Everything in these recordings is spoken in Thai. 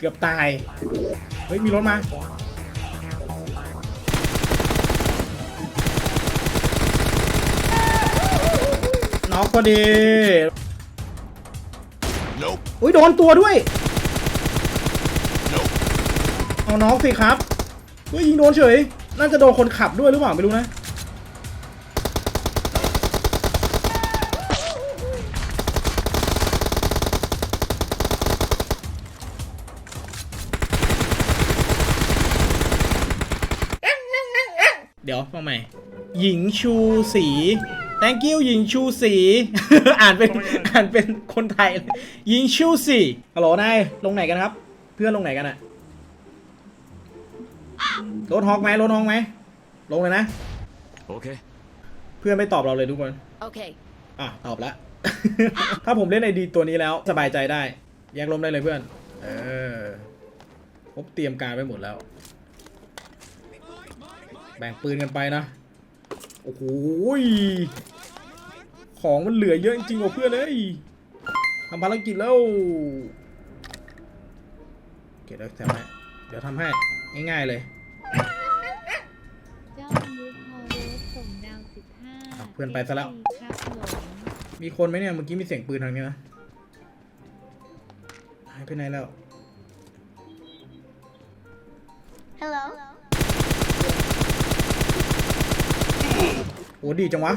เกือบตาย เฮ้ย มีรถมา น็อกพอดี Nope. อุ้ยโดนตัวด้วย Nope. เอาน็อกสิครับเฮ้ยยิงโดนเฉย น่าจะโดนคนขับด้วยหรือเปล่าไม่รู้นะ เดี๋ยวฟังใหม่ หญิงชูสี thank you หญิงชูสี อ่านเป็นอ่านเป็นคนไทยเลยหญิงชูสีฮัลโหลนายลงไหนกันครับ เพื่อนลงไหนกันอะรถฮอกไหมรถฮอกไหมลงเลยนะ Okay. เพื่อนไม่ตอบเราเลยทุกคน Okay. อะตอบแล้ว ถ้าผมเล่นไอดีตัวนี้แล้วสบายใจได้ แยกลมได้เลยเพื่อน เออผมเตรียมการไว้หมดแล้ว แบ่งปืนกันไปนะ โอ้โหยของมันเหลือเยอะจริงๆว่ะเพื่อนเอ้ยทำภารกิจแล้ว เก็บแล้วแถมให้เดี๋ยวทำให้ ง่ายๆเลยเจ้ามูฟฮอร์โรสส่งดาวสิบห้าอะเพื่อนไปซะแล้วครับผมมีคนไหมเนี่ย เมื่อกี้มีเสียงปืนทางนี้นะ หายไปไหนแล้ว Hello. โอ้ดีจังวะ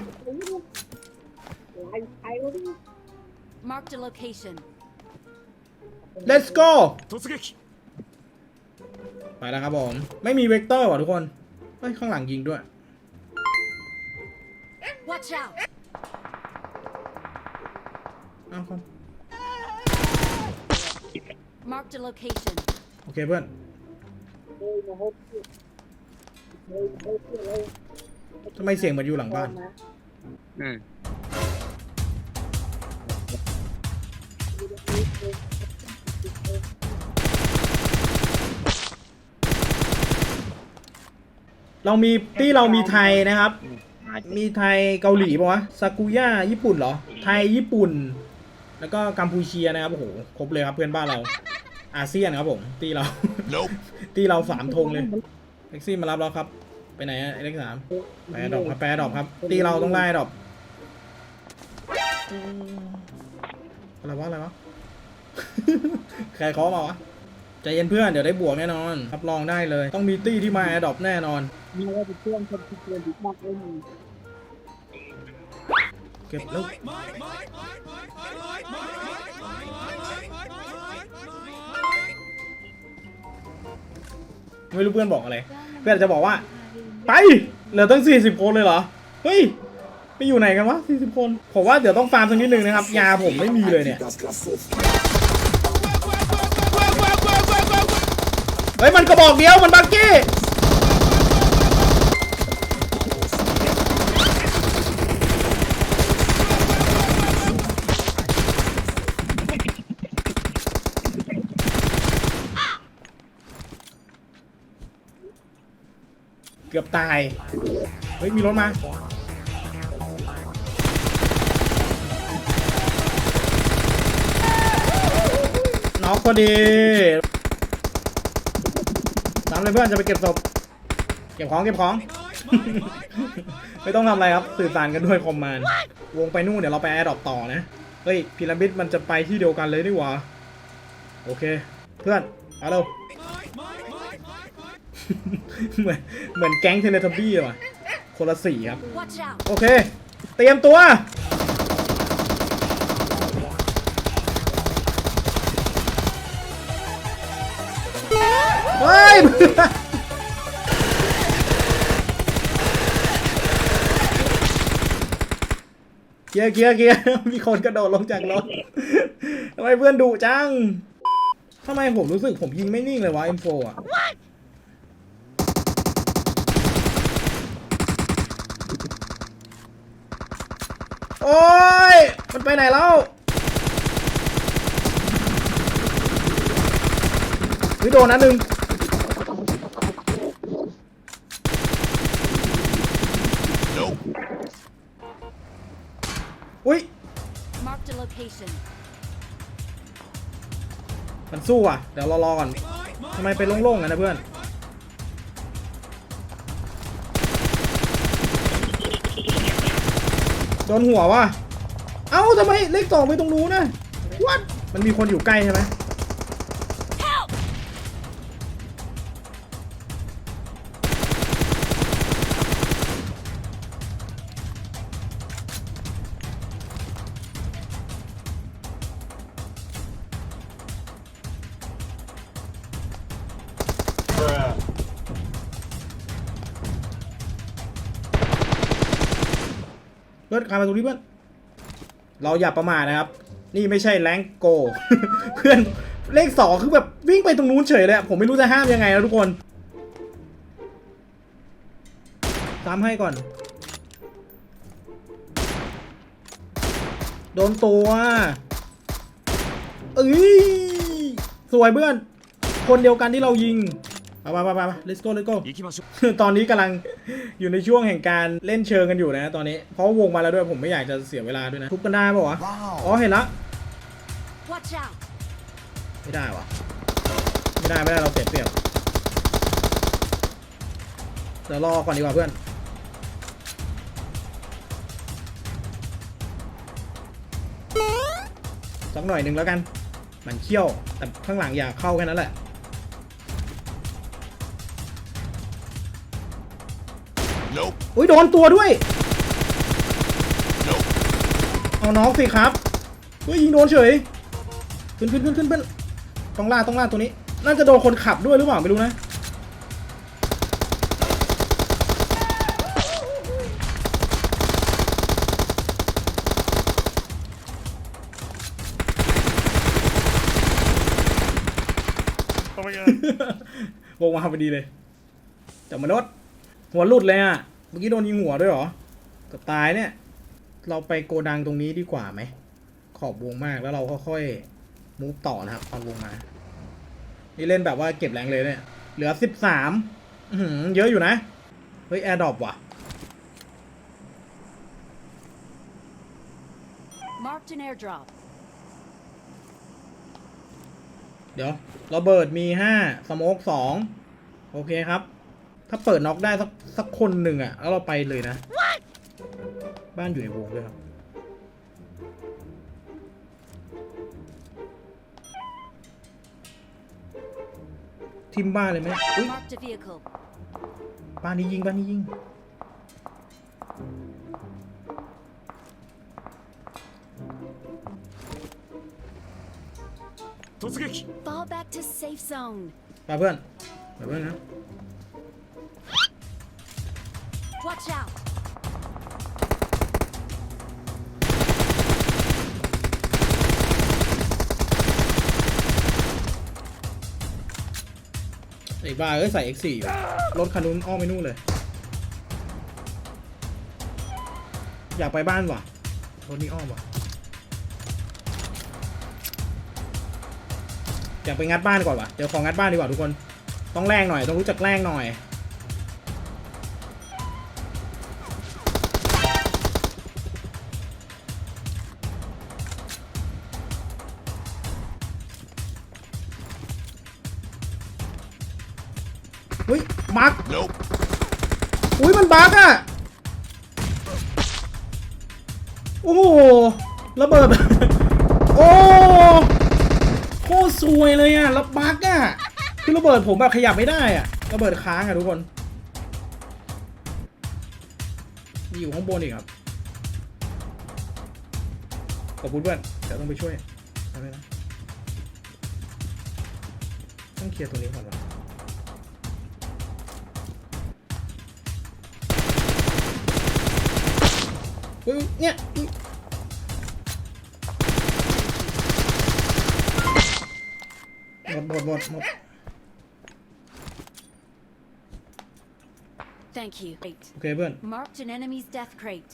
Marked a location. let's go 突撃ไปแล้วครับผม ไม่มีเวกเตอร์ว่ะทุกคน เฮ้ย ข้างหลังยิงด้วย Watch out. อ้าวครับ Marked a location. โอเคเพื่อน ทำไมเสียงเหมันอยู่หลังบ้าน อืมเรามีที่เรามีไทยนะครับมีไทยเกาหลีปะวะซากุย่าญี่ปุ่นเหรอ ไทยญี่ปุ่น แล้วก็กัมพูเชียนะครับโอ้โหครบเลยครับเพื่อนบ้านเรา อาเซียนครับผมที่เรา Nope. ที่เราสามธงเลยแท็กซี่มารับเราครับ ไปไหนอะเลขสามไปดอกครับไปดอกครับ ตีเราต้องไล่ดอกอะไรวะอะไรวะ ใครเคาะมาวะใจเย็นเพื่อนเดี๋ยวได้บวกแน่นอนรับรองได้เลย ต้องมีตี้ที่มาแอดดอปแน่นอนมีอะไรเก็บแล้วไม่รู้เพื่อนบอกอะไร เพื่อนจะบอกว่า ไปเหลือตั้ง 40 คนเลยเหรอ เฮ้ย ไปอยู่ไหนกันวะ 40 คน ผมว่าเดี๋ยวต้องฟาร์มสักนิดนึงนะครับ ยาผมไม่มีเลยเนี่ย เฮ้ย มันกระบอกเดียว มันบักกี้ เกือบตาย เฮ้ย มีรถมา น็อกพอดีตามเลยเพื่อนจะไปเก็บศพ เก็บของเก็บของ ไม่ต้องทำอะไรครับ สื่อสารกันด้วยคอมมานด์วงไปนู่นเดี๋ยวเราไปแอร์ดรอปต่อนะ เฮ้ยพีระมิดมันจะไปที่เดียวกันเลยนี่หว่า โอเค เพื่อน เอาเร็ว เหมือนเหมือนแก๊งเทเลทับบี้เลยว่ะคนละสีครับ Watch out. โอเค เตรียมตัว เฮ้ยเกียร์เกียร์เกียร์มีคนกระโดดลงจากรถทำไมเพื่อนดุจังทำไมผมรู้สึกผมยิงไม่นิ่งเลยวะ M4 อะ โอ้ย มันไปไหนแล้วเฮ้ยโดนนัดหนึ่ง Nope. อุ้ย Marked a location. มันสู้อะ เดี๋ยวเรารอก่อนทำไมไปโล่งๆกันนะเพื่อน นหัววะเอ้าทำไมเลขสองไปตรงนู้นนะวัดมันมีคนอยู่ใกล้ใช่ไหม พื่อนคานมาตรงนี้เพื่อน เราอย่าประมาทนะครับ นี่ไม่ใช่แรงโก เพื่อนเลขสองคือแบบวิ่งไปตรงนู้นเฉยเลยผมไม่รู้จะห้ามยังไงแล้วทุกคนตามให้ก่อน โดนตัวเอ้ยสวยเพื่อน คนเดียวกันที่เรายิง มามามามา let's go let's go ตอนนี้กำลังอยู่ในช่วงแห่งการเล่นเชิงกันอยู่นะตอนนี้ เพราะวงมาแล้วด้วยผมไม่อยากจะเสียเวลาด้วยนะ ทุบกันได้ปะวะ อ๋อเห็นละ ไม่ได้วะไม่ได้ไม่ได้เราเสียเปรียบเดี๋ยวรอก่อนดีกว่าเพื่อน สักหน่อยหนึ่งแล้วกัน มันเขี้ยว แต่ข้างหลังอยากเข้าแค่นั้นแหละ อุ้ยโดนตัวด้วย Nope เอาน้องสิครับเฮ้ยยิงโดนเฉยขึ้นขึ้นขึ้นขึ้นขึ้นต้องล่าต้องล่าตัวนี้ น่าจะโดนคนขับด้วยหรือเปล่าไม่รู้นะวงมาพอดีเลยจับมารถ หัวหลุดเลยอะ เมื่อกี้โดนยิงหัวด้วยเหรอเกับตายเนี่ย เราไปโกดังตรงนี้ดีกว่าไหม ขอบวงมากแล้วเราค่อยๆมูฟต่อนะครับตอนวงมา นี่เล่นแบบว่าเก็บแรงเลยเนี่ย เหลือสิบสามเยอะอยู่นะ เฮ้ยแอร์ดรอปว่ะ Marked an airdrop. เดี๋ยวระเบิดมีห้าสโมกสองโอเคครับ ถ้าเปิดน็อกได้สักสักคนหนึ่งอะแล้วเราไปเลยนะ บ้านอยู่ในวงด้วยครับ ทิมบ้านเลยไหมอุ้ย Marked a vehicle. บ้านนี้ยิงบ้านนี้ยิง突撃 Fall back to safe zone. ไปเพื่อนไปเพื่อนนะ Watch out! ไอ้บ้าเอ้ยใส่ X4 อยู่รถคันนู้นอ้อมไปนู่นเลย อยากไปบ้านว่ะรถนี้อ้อมว่ะ อยากไปงัดบ้านก่อนว่ะ เดี๋ยวของงัดบ้านดีกว่าทุกคน ต้องแรงหน่อย ต้องรู้จักแรงหน่อย อุ้ยมาร์ค Nope อุ้ยมันบั๊กอะโอ้โหระเบิด โอ้โคตรซวยเลยอะแล้วบั๊กอะคือระเบิดผมแบบขยับไม่ได้อะระเบิดค้างอะทุกคน มีอยู่ข้างบนอีกครับ ขอบคุณเพื่อนเดี๋ยวต้องไปช่วยทำไมนะต้องเคลียร์ตรงนี้ก่อนวะ อุ๊ยเนี่ยอุ๊ยหมดหมดหมดหมด Thank you. Great. โอเคเพื่อน Marked an enemy's death crate.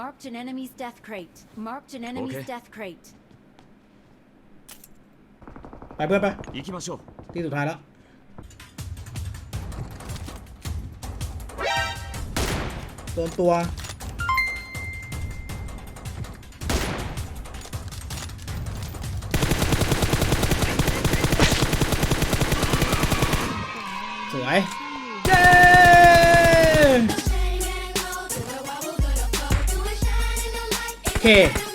Marked an enemy's death crate. Marked an enemy's Okay. death crate. ไปเพื่อนไป 行きましょう ที่สุดท้ายแล้ว โดนตัว que